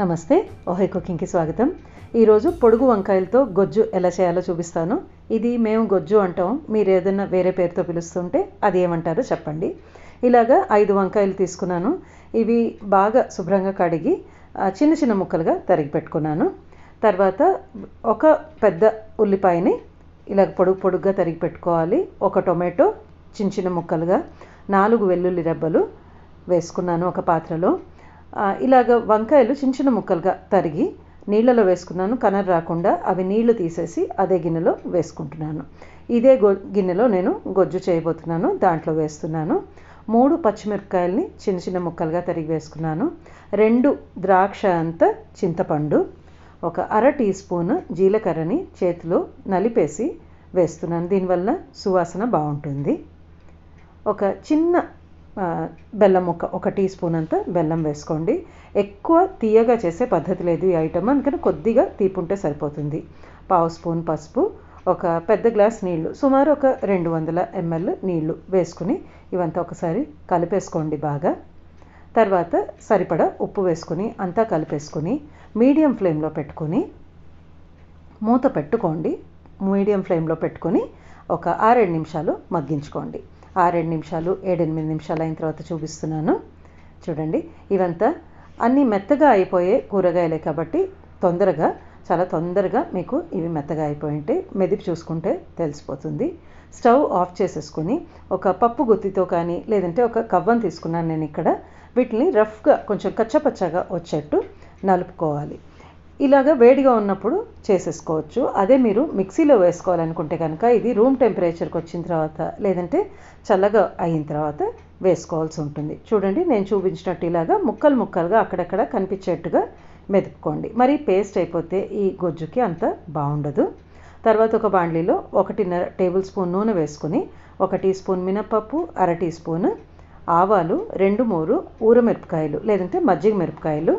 నమస్తే ఓహై కుకింగ్కి స్వాగతం. ఈరోజు పొడుగు వంకాయలతో గొజ్జు ఎలా చేయాలో చూపిస్తాను. ఇది మేము గొజ్జు అంటాం మీరు ఏదైనా వేరే పేరుతో పిలుస్తుంటే అది ఏమంటారో చెప్పండి. ఇలాగా ఐదు వంకాయలు తీసుకున్నాను. ఇవి బాగా శుభ్రంగా కడిగి చిన్న చిన్న ముక్కలుగా తరిగి పెట్టుకున్నాను. తర్వాత ఒక పెద్ద ఉల్లిపాయని ఇలా పొడుగు పొడుగ్గా తరిగి పెట్టుకోవాలి. ఒక టొమాటో చిన్న చిన్న ముక్కలుగా నాలుగు వెల్లుల్లి రెబ్బలు వేసుకున్నాను ఒక పాత్రలో. ఇలాగ వంకాయలు చిన్న చిన్న ముక్కలుగా తరిగి నీళ్ళలో వేసుకున్నాను. కనర్ రాకుండా అవి నీళ్ళు తీసేసి అదే గిన్నెలో వేసుకుంటున్నాను. ఇదే గొ గిన్నెలో నేను గొజ్జు చేయబోతున్నాను. దాంట్లో వేస్తున్నాను. మూడు పచ్చిమిరపకాయలని చిన్న చిన్న ముక్కలుగా తరిగి వేసుకున్నాను. రెండు ద్రాక్ష అంత చింతపండు ఒక అర టీ స్పూన్ జీలకర్రని చేతిలో నలిపేసి వేస్తున్నాను. దీనివల్ల సువాసన బాగుంటుంది. ఒక చిన్న బెల్లం ఒక ఒక టీ స్పూన్ అంత బెల్లం వేసుకోండి. ఎక్కువ తీయగా చేసే పద్ధతి లేదు ఈ ఐటమ్ అందుకని కొద్దిగా తీపుంటే సరిపోతుంది. పావు స్పూన్ పసుపు ఒక పెద్ద గ్లాస్ నీళ్ళు సుమారు ఒక రెండు వందల ఎంఎల్ నీళ్ళు వేసుకుని ఇవంతా ఒకసారి కలిపేసుకోండి బాగా. తర్వాత సరిపడా ఉప్పు వేసుకుని అంతా కలిపేసుకుని మీడియం ఫ్లేమ్లో పెట్టుకొని మూత పెట్టుకోండి. మీడియం ఫ్లేమ్లో పెట్టుకొని ఒక ఆరేడు నిమిషాలు మగ్గించుకోండి. ఆరేడు నిమిషాలు ఏడెనిమిది నిమిషాలు అయిన తర్వాత చూపిస్తున్నాను. చూడండి ఇవంతా అన్నీ మెత్తగా అయిపోయే కూరగాయలే కాబట్టి తొందరగా చాలా తొందరగా మీకు ఇవి మెత్తగా అయిపోయింటే మెదిపి చూసుకుంటే తెలిసిపోతుంది. స్టవ్ ఆఫ్ చేసేసుకొని ఒక పప్పు గుత్తితో కానీ లేదంటే ఒక కవ్వం తీసుకున్నాను నేను ఇక్కడ. వీటిని రఫ్గా కొంచెం కచ్చపచ్చగా వచ్చేట్టు నలుపుకోవాలి. ఇలాగ వేడిగా ఉన్నప్పుడు చేసేసుకోవచ్చు. అదే మీరు మిక్సీలో వేసుకోవాలనుకుంటే కనుక ఇది రూమ్ టెంపరేచర్కి వచ్చిన తర్వాత లేదంటే చల్లగా అయిన తర్వాత వేసుకోవాల్సి ఉంటుంది. చూడండి నేను చూపించినట్టు ఇలాగా ముక్కలు ముక్కలుగా అక్కడక్కడ కనిపించేట్టుగా మెదుపుకోండి. మరి పేస్ట్ అయిపోతే ఈ గొజ్జుకి అంత బాగుండదు. తర్వాత ఒక బాండ్లీలో ఒకటిన్నర టేబుల్ స్పూన్ నూనె వేసుకుని ఒక టీ స్పూన్ మినపప్పు అర టీ స్పూన్ ఆవాలు రెండు మూడు ఊరమిరపకాయలు లేదంటే మజ్జిగ మిరపకాయలు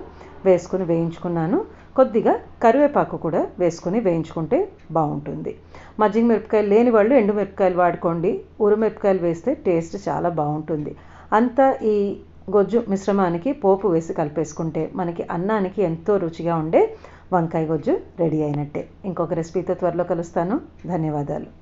వేసుకుని వేయించుకున్నాను. కొద్దిగా కరివేపాకు కూడా వేసుకుని వేయించుకుంటే బాగుంటుంది. మజ్జిగ మిరపకాయలు లేని వాళ్ళు ఎండు మిరపకాయలు వాడుకోండి. ఉరుమిరపకాయలు వేస్తే టేస్ట్ చాలా బాగుంటుంది. అంతా ఈ గొజ్జు మిశ్రమానికి పోపు వేసి కలిపేసుకుంటే మనకి అన్నానికి ఎంతో రుచిగా ఉండే వంకాయ గొజ్జు రెడీ అయినట్టే. ఇంకొక రెసిపీతో త్వరలో కలుస్తాను. ధన్యవాదాలు.